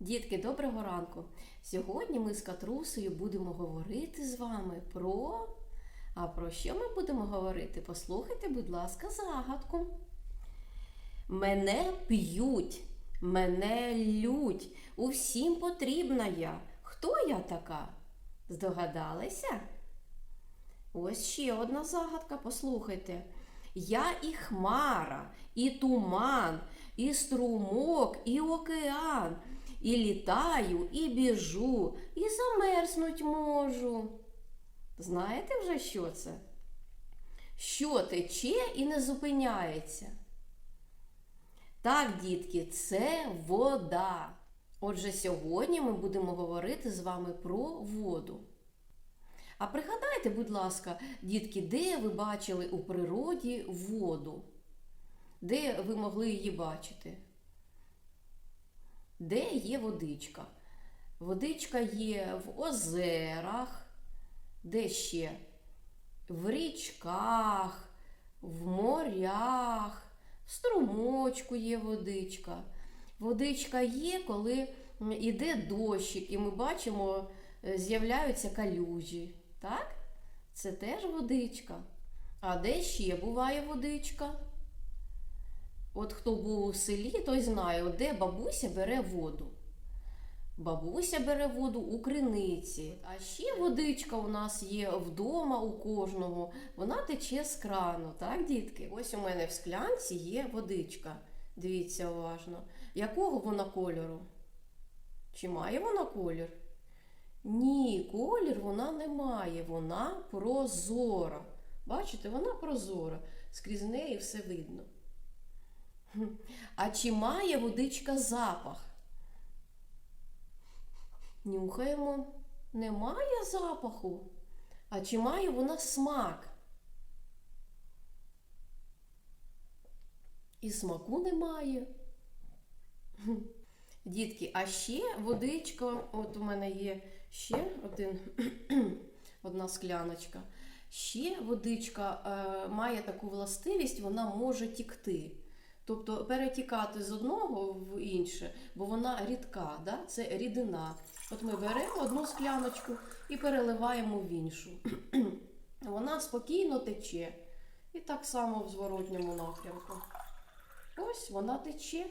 Дітки, доброго ранку! Сьогодні ми з Катрусею будемо говорити з вами про. А про що ми будемо говорити? Послухайте, будь ласка, загадку. Мене п'ють, мене лють, усім потрібна я. Хто я така? Здогадалися? Ось ще одна загадка, послухайте. Я і хмара, і туман, і струмок, і океан, і літаю, і біжу, і замерзнуть можу. Знаєте вже, що це? Що тече і не зупиняється? Так, дітки, це вода. Отже, сьогодні ми будемо говорити з вами про воду. А пригадайте, будь ласка, дітки, де ви бачили у природі воду? Де ви могли її бачити? Де є водичка? Водичка є в озерах, де ще? В річках, в морях, в струмочку є водичка. Водичка є, коли йде дощик, і ми бачимо, е, з'являються калюжі. Так? Це теж водичка. А де ще буває водичка? От хто був у селі, той знає, де бабуся бере воду. Бабуся бере воду у криниці. А ще водичка у нас є вдома у кожного. Вона тече з крану, так, дітки? Ось у мене в склянці є водичка. Дивіться уважно. Якого вона кольору? Чи має вона колір? Ні, колір вона не має, вона прозора. Бачите, вона прозора. Скрізь неї все видно. А чи має водичка запах? Нюхаємо. Немає запаху. А чи має вона смак? І смаку немає. Дітки, а ще водичка, от у мене є ще один, одна скляночка. Ще водичка е, має таку властивість, вона може тікти. Тобто перетікати з одного в інше, бо вона рідка, да? це рідина. От ми беремо одну скляночку і переливаємо в іншу. Вона спокійно тече. І так само в зворотньому напрямку. Ось вона тече.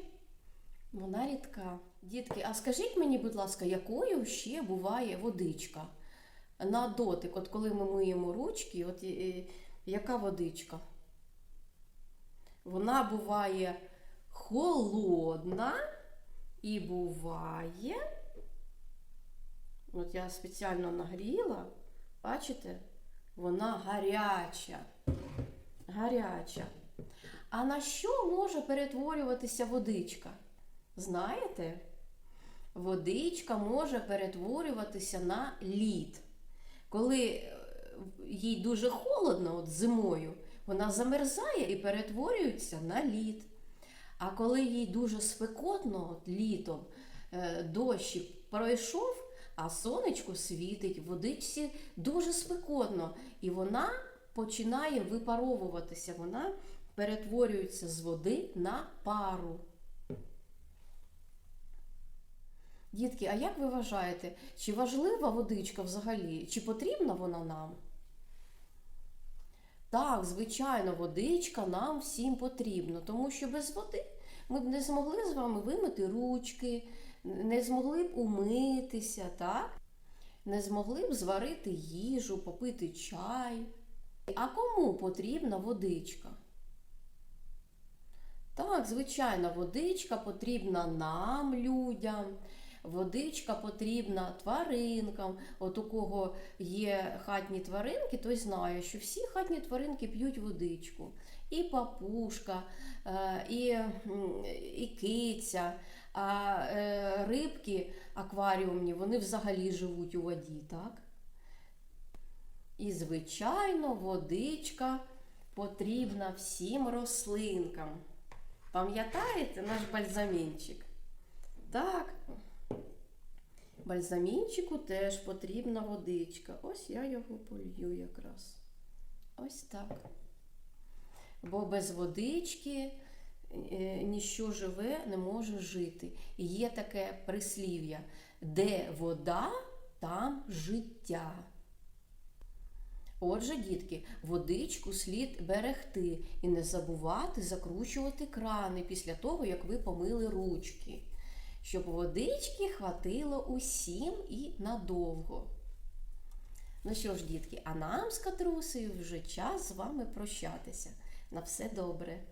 Вона рідка. Дітки, а скажіть мені, будь ласка, якою ще буває водичка? На дотик, от коли ми миємо ручки, от е, яка водичка? Вона буває холодна і буває. От я спеціально нагріла, бачите, вона гаряча. Гаряча. А на що може перетворюватися водичка? Знаєте? Водичка може перетворюватися на лід. Коли е, їй дуже холодно, от зимою, вона замерзає і перетворюється на лід. А коли їй дуже спекотно, от літом, е, дощик пройшов, а сонечко світить, водичці дуже спекотно, і вона починає випаровуватися, вона перетворюється з води на пару. Дітки, а як ви вважаєте, чи важлива водичка взагалі? Чи потрібна вона нам? Так, звичайно, водичка нам всім потрібна, тому що без води ми б не змогли з вами вимити ручки, не змогли б умитися, так? Не змогли б зварити їжу, попити чай. А кому потрібна водичка? Так, звичайно, водичка потрібна нам, людям. Водичка потрібна тваринкам. От у кого є хатні тваринки, той знає, що всі хатні тваринки п'ють водичку. І папушка, е, і, і киця, а е, рибки акваріумні, вони взагалі живуть у воді, так? І, звичайно, водичка потрібна всім рослинкам. Пам'ятаєте наш бальзамінчик? Так. Бальзамінчику теж потрібна водичка. Ось я його полью якраз. Ось так. Бо без водички е, ніщо живе не може жити. І є таке прислів'я: де вода, там життя. Отже, дітки, водичку слід берегти і не забувати закручувати крани після того, як ви помили ручки, щоб водички хватило усім і надовго. Ну що ж, дітки, а нам з Катрусею вже час з вами прощатися. На все добре.